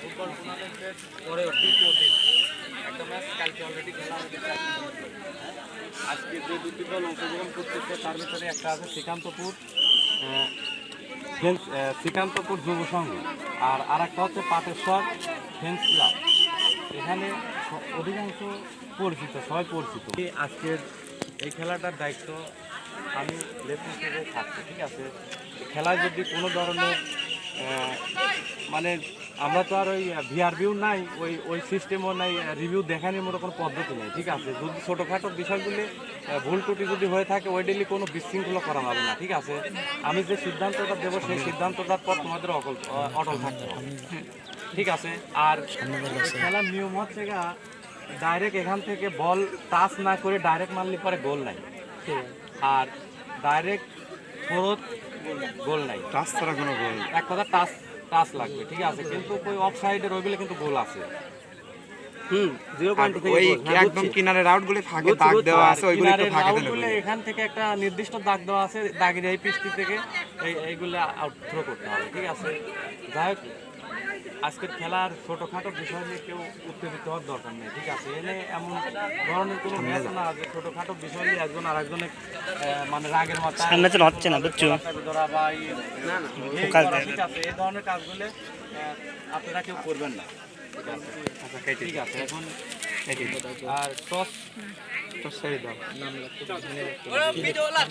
Football টুর্নামেন্টের পরে একটা ম্যাচ কালকে অলরেডি খেলা আজকে যে দুটি দল অংশগ্রহণ করতেছে, তার ভিতরে একটা আছে শ্রীকান্তপুর শ্রীকান্তপুর যুব সংঘ। আর আর একটা হচ্ছে পাটেশ্বর ফেন্স ক্লাব এখানে অধিকাংশ পরিচিত, সবাই পরিচিত। আজকের এই খেলাটার দায়িত্ব আমি লেফট হিসেবে থাকছি, ঠিক আছে? খেলায় যদি কোনো ধরনের মানে আমরা তো আর ওই ভিআরভিউ নাই ওই ওই সিস্টেমও নাই রিভিউ দেখানোর মতো কোনো পদ্ধতি নেই ঠিক আছে? যদি ছোটোখাটো বিষয়গুলি ভুল ত্রুটি যদি হয়ে থাকে ওই ডেলি কোনো বিশৃঙ্খলা করা হবে না ঠিক আছে? আমি যে সিদ্ধান্তটা দেবো সেই সিদ্ধান্তটার পর তোমাদের অকল অটল থাকতে হবে। ঠিক আছে? আর খেলার নিয়ম হচ্ছে গা ডাইরেক্ট এখান থেকে বল টাচ না করে ডাইরেক্ট মারলে পরে গোল নাই। আর ডাইরেক্ট ফোরত গোল নাই। টাচ ছাড়া কোনো গোল এক কথা টাচ টাচ লাগবে ঠিক আছে? কিন্তু ওই অফ সাইডের ওইগুলো কিন্তু গোল আছে। হুম জিরো আর ওই একদম কিনারে রাউট ফাঁকে দাগ দেওয়া আছে ওইগুলি একটু ফাঁকে দিলে এখান থেকে একটা নির্দিষ্ট দাগ দেওয়া আছে দাগের এই থেকে এই এইগুলো আউট থ্রো করতে হবে ঠিক আছে? যাই হোক আজকের খেলার ছোটোখাটো বিষয় নিয়ে কেউ উত্তেজিত হওয়ার দরকার নেই ঠিক আছে? এনে এমন ধরনের কোনো ম্যাচ না যে ছোটোখাটো বিষয় নিয়ে একজন আরেকজনের আহ, মানে রাগের মাথায় সামনে হচ্ছে না, বুঝছ? ধরা বা ইয়ে- ঠিক আছে? এই ধরনের কাজগুলো আহ, আপনারা কেউ করবেন না ঠিক আছে? আচ্ছা, ঠিক আছে এখন আর টস? তো ছেড়ে দাও। ভিডিও লা